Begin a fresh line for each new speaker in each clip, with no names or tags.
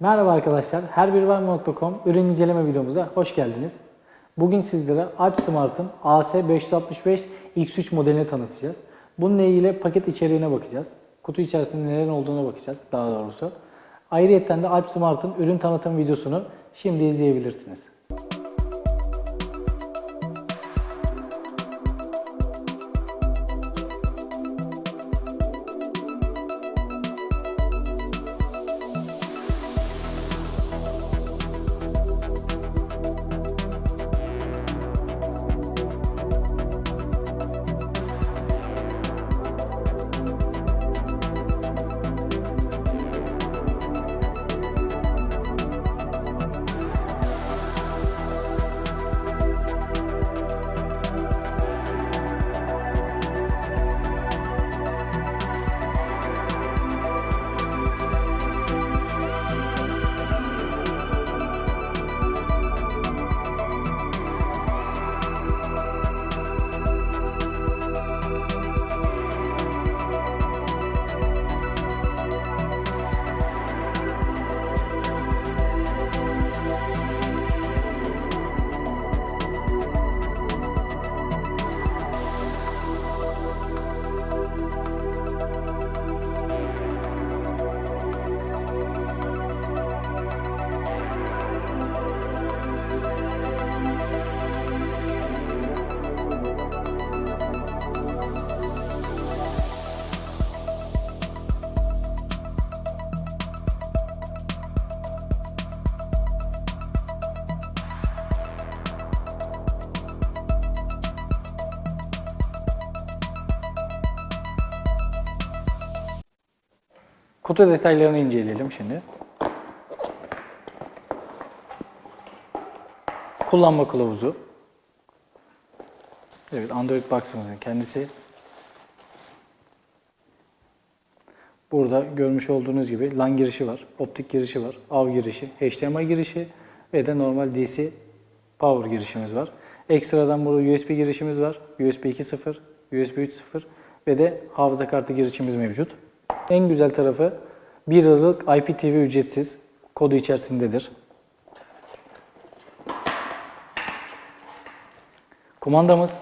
Merhaba arkadaşlar, herbirvar.com ürün inceleme videomuza hoş geldiniz. Bugün sizlere Alp Smart'ın AS565 X3 modelini tanıtacağız. Bununla ilgili paket içeriğine bakacağız. Kutu içerisinde neler olduğuna bakacağız daha doğrusu. Ayrıyeten de Alp Smart'ın ürün tanıtım videosunu şimdi izleyebilirsiniz. Kutu detaylarını inceleyelim şimdi. Kullanma kılavuzu. Evet, Android Box'ımızın kendisi. Burada görmüş olduğunuz gibi LAN girişi var, optik girişi var, AV girişi, HDMI girişi ve de normal DC power girişimiz var. Ekstradan burada USB girişimiz var. USB 2.0, USB 3.0 ve de hafıza kartı girişimiz mevcut. En güzel tarafı 1 yıllık IPTV ücretsiz kodu içerisindedir. Kumandamız.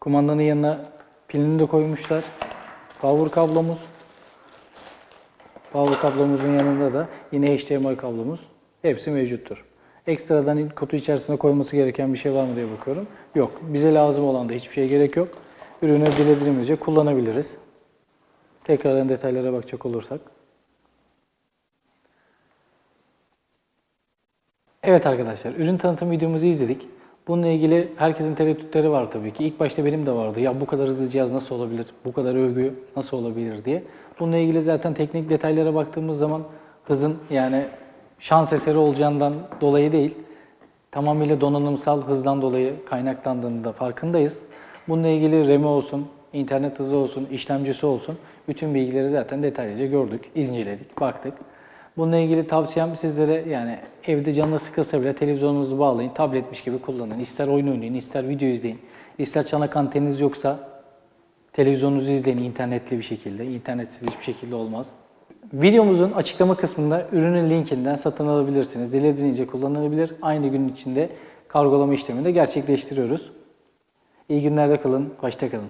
Kumandanın yanına pilini de koymuşlar. Power kablomuz. Power kablomuzun yanında da yine HDMI kablomuz. Hepsi mevcuttur. Ekstradan kutu içerisine koyması gereken bir şey var mı diye bakıyorum. Yok. Bize lazım olan da hiçbir şey gerek yok. Ürünü dilediğimizce kullanabiliriz. Tekrardan detaylara bakacak olursak. Evet arkadaşlar, ürün tanıtım videomuzu izledik. Bununla ilgili herkesin tereddütleri var tabii ki. İlk başta benim de vardı. Ya bu kadar hızlı cihaz nasıl olabilir? Bu kadar övgü nasıl olabilir diye. Bununla ilgili zaten teknik detaylara baktığımız zaman hızın yani şans eseri olacağından dolayı değil, tamamıyla donanımsal hızdan dolayı kaynaklandığında da farkındayız. Bununla ilgili RAM'i olsun, internet hızı olsun, işlemcisi olsun bütün bilgileri zaten detaylıca gördük, inceledik, baktık. Bununla ilgili tavsiyem sizlere yani evde canınız sıkılsa bile televizyonunuzu bağlayın, tabletmiş gibi kullanın. İster oyun oynayın, ister video izleyin, ister çanak anteniniz yoksa televizyonunuzu izleyin internetli bir şekilde. İnternetsiz hiçbir şekilde olmaz. Videomuzun açıklama kısmında ürünün linkinden satın alabilirsiniz. Dilediğince kullanılabilir. Aynı gün içinde kargolama işlemini de gerçekleştiriyoruz. İyi günlerde kalın, hoşça kalın.